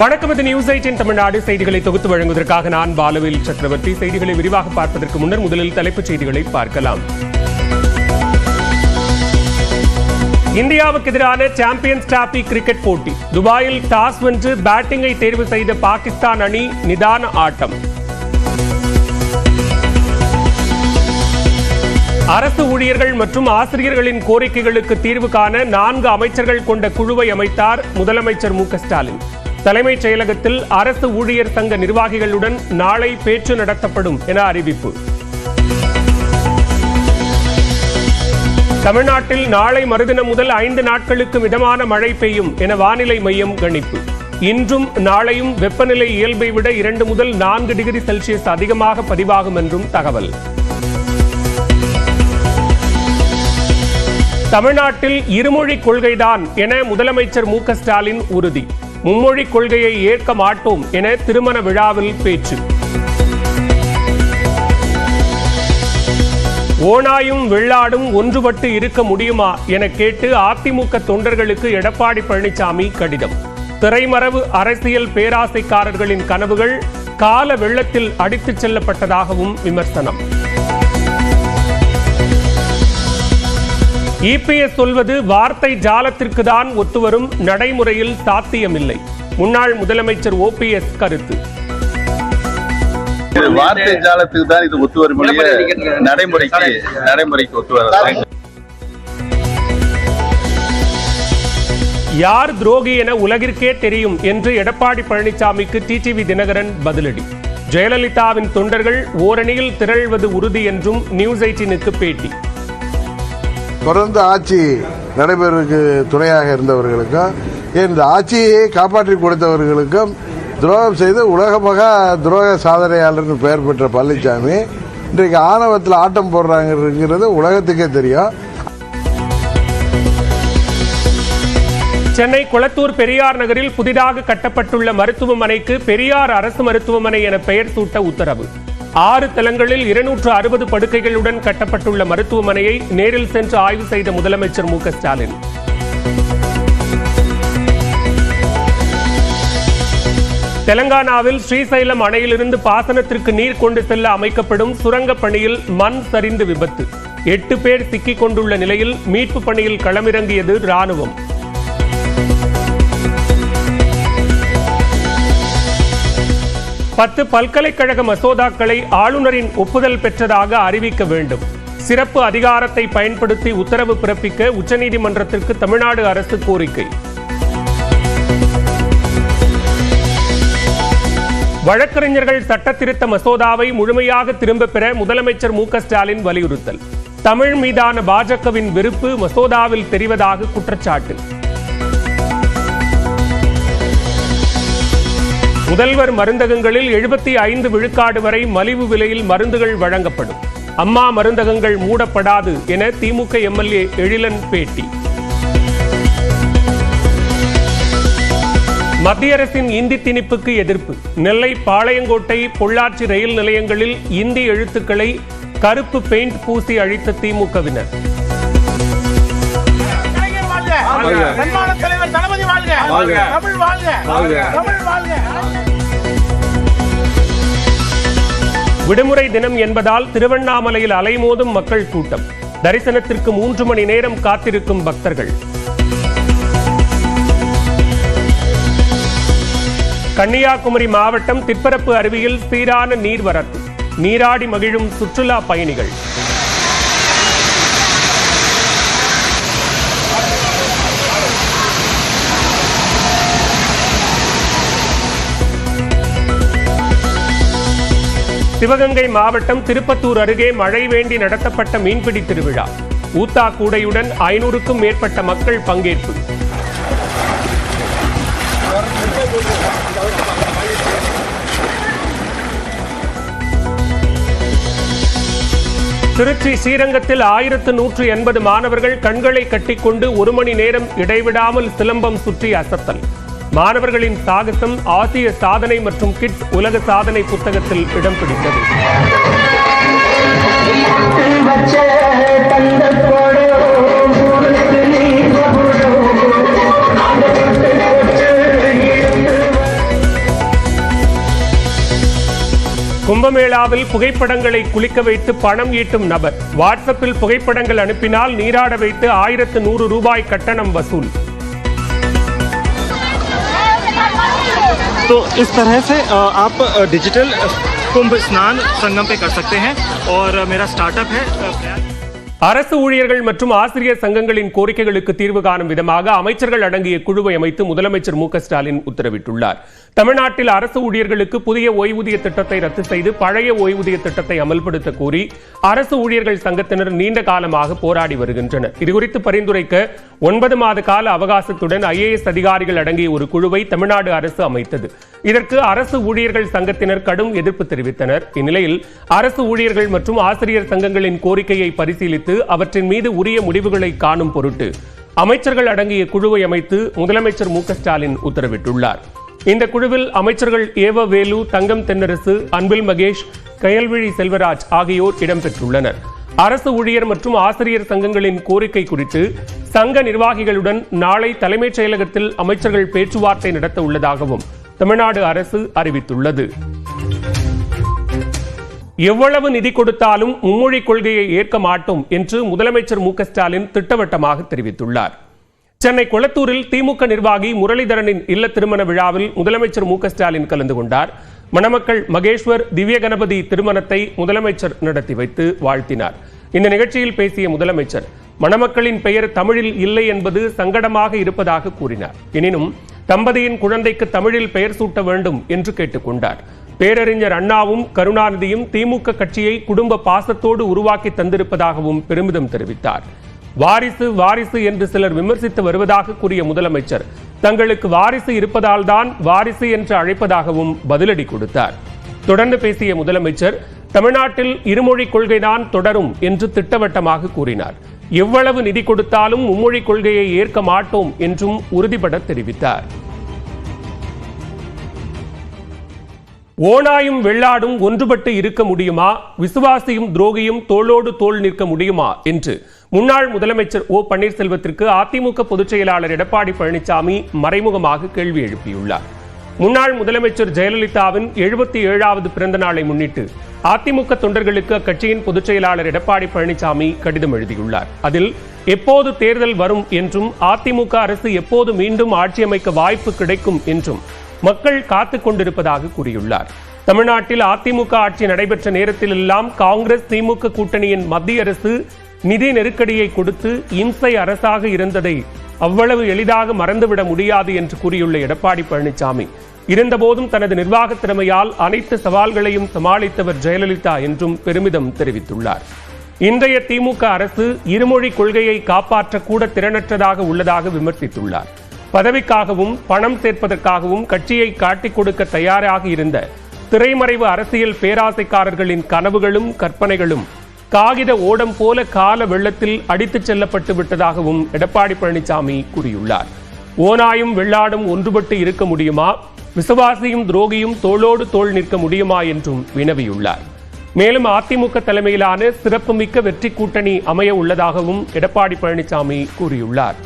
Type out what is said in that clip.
வணக்கம் இது news eighteen Tamil Nadu. செய்திகளை தொகுத்து வழங்குவதற்காக நான் பாலவேல் சக்கரவர்த்தி. செய்திகளை விரிவாக பார்ப்பதற்கு முன்னர் முதலில் தலைப்புச் செய்திகளை பார்க்கலாம். இந்தியாவுக்கு எதிரான சாம்பியன்ஸ் டிராபி கிரிக்கெட் போட்டி. துபாயில் டாஸ் வென்று பேட்டிங்கை தேர்வு செய்த பாகிஸ்தான் அணி நிதான ஆட்டம். அரசு ஊழியர்கள் மற்றும் ஆசிரியர்களின் கோரிக்கைகளுக்கு தீர்வு காண நான்கு அமைச்சர்கள் கொண்ட குழுவை அமைத்தார் முதலமைச்சர் மு ஸ்டாலின். தலைமைச் செயலகத்தில் அரசு ஊழியர் சங்க நிர்வாகிகளுடன் நாளை பேச்சு நடத்தப்படும் என அறிவிப்பு. தமிழ்நாட்டில் நாளை மறுதினம் முதல் ஐந்து நாட்களுக்கு மிதமான மழை பெய்யும் என வானிலை மையம் கணிப்பு. இன்றும் நாளையும் வெப்பநிலை இயல்பை விட இரண்டு முதல் நான்கு டிகிரி செல்சியஸ் அதிகமாக பதிவாகும் என்றும் தகவல். தமிழ்நாட்டில் இருமொழி கொள்கைதான் என முதலமைச்சர் மு ஸ்டாலின் உறுதி. மும்மொழி கொள்கையை ஏற்க மாட்டோம் என திருமண விழாவில் பேச்சு. ஓனாயும் வெள்ளாடும் ஒன்றுபட்டு இருக்க முடியுமா என கேட்டு அதிமுக தொண்டர்களுக்கு எடப்பாடி பழனிசாமி கடிதம். திரைமறைவு அரசியல் பேராசைக்காரர்களின் கனவுகள் கால வெள்ளத்தில் அடித்துச் செல்லப்பட்டதாகவும் விமர்சனம். இபிஎஸ் சொல்வது வார்த்தை ஜாலத்திற்கு தான் ஒத்துவரும் நடைமுறையில் சாத்தியமில்லை. முன்னாள் முதலமைச்சர் ஓபிஎஸ் கருத்து. வார்த்தை ஜாலத்துக்கு தான் இது ஒத்து வரும் நடைமுறைக்கு நடைமுறைக்கு ஒத்து வராது யார் துரோகி என உலகிற்கே தெரியும் என்று எடப்பாடி பழனிசாமிக்கு டிடிவி தினகரன் பதிலடி. ஜெயலலிதாவின் தொண்டர்கள் ஓரணியில் திரள்வது உறுதி என்றும் நியூஸ் எயிட்டினுக்கு பேட்டி. தொடர்ந்து ஆட்சி நடைபெறுவதற்கு துணையாக இருந்தவர்களுக்கும் இந்த ஆட்சியை காப்பாற்றி கொடுத்தவர்களுக்கும் துரோகம் செய்து உலகமக துரோக சாதனையாளர்னு பெயர் பெற்ற பழனிசாமி இன்றைக்கு ஆணவத்தில் ஆட்டம் போடுறாங்கிறது உலகத்துக்கே தெரியும். சென்னை குளத்தூர் பெரியார் நகரில் புதிதாக கட்டப்பட்டுள்ள மருத்துவமனைக்கு பெரியார் அரசு மருத்துவமனை என பெயர் சூட்ட உத்தரவு. ஆறு தளங்களில் இருநூற்று அறுபது படுக்கைகளுடன் கட்டப்பட்டுள்ள மருத்துவமனையை நேரில் சென்று ஆய்வு செய்த முதலமைச்சர் மு ஸ்டாலின். தெலங்கானாவில் ஸ்ரீசைலம் அணையிலிருந்து பாசனத்திற்கு நீர் கொண்டு செல்ல அமைக்கப்படும் சுரங்கப் பணியில் மண் சரிந்து விபத்து. எட்டு பேர் சிக்கிக் கொண்டுள்ள நிலையில் மீட்பு பணியில் களமிறங்கியது ராணுவம் பத்து பல்கலைக்கழக மசோதாக்களை ஆளுநரின் ஒப்புதல் பெற்றதாக அறிவிக்க வேண்டும். சிறப்பு அதிகாரத்தை பயன்படுத்தி உத்தரவு பிறப்பிக்க உச்சநீதிமன்றத்திற்கு தமிழ்நாடு அரசு கோரிக்கை. வழக்கறிஞர்கள் சட்டத்திருத்த மசோதாவை முழுமையாக திரும்பப் பெற முதலமைச்சர் மு ஸ்டாலின் வலியுறுத்தல். தமிழ் மீதான பாஜகவின் வெறுப்பு மசோதாவில் தெரிவதாக குற்றச்சாட்டு. முதல்வர் மருந்தகங்களில் எழுபத்தி ஐந்து விழுக்காடு வரை மலிவு விலையில் மருந்துகள் வழங்கப்படும் அம்மா மருந்தகங்கள் மூடப்படாது என திமுக எம்எல்ஏ எழிலன் பேட்டி மத்திய அரசின் இந்தி திணிப்புக்கு எதிர்ப்பு நெல்லை பாளையங்கோட்டை பொள்ளாச்சி ரயில் நிலையங்களில் இந்தி எழுத்துக்களை கருப்பு பெயிண்ட் பூசி அழித்த திமுகவினர் தமிழ் வாழ்க. தமிழ் வாழ்க. விடுமுறை தினம் என்பதால் திருவண்ணாமலையில் அலைமோதும் மக்கள் கூட்டம். தரிசனத்திற்கு மூன்று மணி நேரம் காத்திருக்கும் பக்தர்கள். கன்னியாகுமரி மாவட்டம் திற்பரப்பு அருவியில் சீரான நீர்வரத்து. நீராடி மகிழும் சுற்றுலா பயணிகள். சிவகங்கை மாவட்டம் திருப்பத்தூர் அருகே மழை வேண்டி நடத்தப்பட்ட மீன்பிடி திருவிழா. ஊத்தா கூடையுடன் ஐநூறுக்கும் மேற்பட்ட மக்கள் பங்கேற்பு. திருச்சி ஸ்ரீரங்கத்தில் ஆயிரத்து நூற்று எண்பது மாணவர்கள் கண்களை கட்டிக்கொண்டு ஒரு மணி நேரம் இடைவிடாமல் சிலம்பம் சுற்றி அசத்தல். மாணவர்களின் சாகசம் ஆசிய சாதனை மற்றும் கிட்ஸ் உலக சாதனை புத்தகத்தில் இடம் பிடித்தது. கும்பமேளாவில் புகைப்படங்களை குளிக்க வைத்து பணம் ஈட்டும் நபர். வாட்ஸ்அப்பில் புகைப்படங்கள் அனுப்பினால் நீராட வைத்து ஆயிரத்து நூறு ரூபாய் கட்டணம் வசூல். तो इस तरह से आप डिजिटल कुंभ स्नान संगम पे कर सकते हैं और मेरा स्टार्टअप है அரசு ஊழியர்கள் மற்றும் ஆசிரியர் சங்கங்களின் கோரிக்கைகளுக்கு தீர்வு காணும் விதமாக அமைச்சர்கள் அடங்கிய குழுவை அமைத்து முதலமைச்சர் மு ஸ்டாலின் உத்தரவிட்டுள்ளார். தமிழ்நாட்டில் அரசு ஊழியர்களுக்கு புதிய ஓய்வூதிய திட்டத்தை ரத்து செய்து பழைய ஓய்வூதிய திட்டத்தை அமல்படுத்த கோரி அரசு ஊழியர்கள் சங்கத்தினர் நீண்ட காலமாக போராடி வருகின்றனர். இதுகுறித்து பரிந்துரைக்க ஒன்பது மாத கால அவகாசத்துடன் ஐஏஎஸ் அதிகாரிகள் அடங்கிய ஒரு குழுவை தமிழ்நாடு அரசு அமைத்தது. இதற்கு அரசு ஊழியர்கள் சங்கத்தினர் கடும் எதிர்ப்பு தெரிவித்தனர். இந்நிலையில் அரசு ஊழியர்கள் மற்றும் ஆசிரியர் சங்கங்களின் கோரிக்கையை பரிசீலித்து அவற்றின் மீது உரிய முடிவுகளை காணும் பொருட்டு அமைச்சர்கள் அடங்கிய குழுவை அமைத்து முதலமைச்சர் மு ஸ்டாலின் உத்தரவிட்டுள்ளார். இந்த குழுவில் அமைச்சர்கள் ஏவ வேலு தங்கம் தென்னரசு அன்பில் மகேஷ் கயல்விழி செல்வராஜ் ஆகியோர் இடம்பெற்றுள்ளனர். அரசு ஊழியர் மற்றும் ஆசிரியர் சங்கங்களின் கோரிக்கை குறித்து சங்க நிர்வாகிகளுடன் நாளை தலைமைச் செயலகத்தில் அமைச்சர்கள் பேச்சுவார்த்தை நடத்த உள்ளதாகவும் தமிழ்நாடு அரசு அறிவித்துள்ளது. எவ்வளவு நிதி கொடுத்தாலும் மும்மொழி கொள்கையை ஏற்க மாட்டோம் என்று முதலமைச்சர் மு க ஸ்டாலின் திட்டவட்டமாக தெரிவித்துள்ளார். சென்னை கொளத்தூரில் திமுக நிர்வாகி முரளிதரனின் இல்ல திருமண விழாவில் முதலமைச்சர் மு ஸ்டாலின் கலந்து கொண்டார். மணமக்கள் மகேஸ்வர் திவ்ய கணபதி திருமணத்தை முதலமைச்சர் நடத்தி வைத்து வாழ்த்தினார். இந்த நிகழ்ச்சியில் பேசிய முதலமைச்சர் மணமக்களின் பெயர் தமிழில் இல்லை என்பது சங்கடமாக இருப்பதாக கூறினார். எனினும் தம்பதியின் குழந்தைக்கு தமிழில் பெயர் சூட்ட வேண்டும் என்று கேட்டுக்கொண்டார். பேரறிஞர் அண்ணாவும் கருணாநிதியும் திமுக கட்சியை குடும்ப பாசத்தோடு உருவாக்கி தந்திருப்பதாகவும் பெருமிதம் தெரிவித்தார். வாரிசு வாரிசு என்று சிலர் விமர்சித்து வருவதாக கூறிய முதலமைச்சர் தங்களுக்கு வாரிசு இருப்பதால் தான் வாரிசு என்று அழைப்பதாகவும் பதிலடி கொடுத்தார். தொடர்ந்து பேசிய முதலமைச்சர் தமிழ்நாட்டில் இருமொழி கொள்கைதான் தொடரும் என்று திட்டவட்டமாக கூறினார். எவ்வளவு நிதி கொடுத்தாலும் மும்மொழி கொள்கையை ஏற்க மாட்டோம் என்றும் உறுதிபட தெரிவித்தார். ஓனாயும் வெள்ளாடும் ஒன்றுபட்டு இருக்க முடியுமா? விசுவாசியும் துரோகியும் தோளோடு தோள் நிற்க முடியுமா? என்று முன்னாள் முதலமைச்சர் ஓ பன்னீர்செல்வத்திற்கு அதிமுக பொதுச் செயலாளர் எடப்பாடி பழனிசாமி மறைமுகமாக கேள்வி எழுப்பியுள்ளார். முன்னாள் முதலமைச்சர் ஜெயலலிதாவின் எழுபத்தி ஏழாவது பிறந்த நாளை முன்னிட்டு அதிமுக தொண்டர்களுக்கு அக்கட்சியின் பொதுச் செயலாளர் எடப்பாடி பழனிசாமி கடிதம் எழுதியுள்ளார். அதில் எப்போது தேர்தல் வரும் என்றும் அதிமுக அரசு எப்போது மீண்டும் ஆட்சி அமைக்க வாய்ப்பு கிடைக்கும் என்றும் மக்கள் காத்துக் கொண்டிருப்பதாக கூறியுள்ளார். தமிழ்நாட்டில் அதிமுக ஆட்சி நடைபெற்ற நேரத்திலெல்லாம் காங்கிரஸ் திமுக கூட்டணியின் மத்திய அரசு நிதி நெருக்கடியை கொடுத்து இம்சை அரசாக இருந்ததை அவ்வளவு எளிதாக மறந்துவிட முடியாது என்று கூறியுள்ள எடப்பாடி பழனிசாமி. இருந்தபோதும் தனது நிர்வாக திறமையால் அனைத்து சவால்களையும் சமாளித்தவர் ஜெயலலிதா என்றும் பெருமிதம் தெரிவித்துள்ளார். இன்றைய திமுக அரசு இருமொழி கொள்கையை காப்பாற்ற கூட திறனற்றதாக உள்ளதாக விமர்சித்துள்ளார். பதவிக்காகவும் பணம் சேர்ப்பதற்காகவும் கட்சியை காட்டிக் கொடுக்க தயாராக இருந்த திரைமறைவு அரசியல் பேராசைக்காரர்களின் கனவுகளும் கற்பனைகளும் காகித ஓடம் போல கால வெள்ளத்தில் அடித்துச் செல்லப்பட்டு விட்டதாகவும் எடப்பாடி பழனிசாமி கூறியுள்ளார். ஓனாயும் வெள்ளாடும் ஒன்றுபட்டு இருக்க முடியுமா? விசுவாசியும் துரோகியும் தோளோடு தோள் நிற்க முடியுமா என்றும் வினவியுள்ளார். மேலும் அதிமுக தலைமையிலான சிறப்புமிக்க வெற்றி கூட்டணி அமைய உள்ளதாகவும் எடப்பாடி பழனிசாமி கூறியுள்ளார்.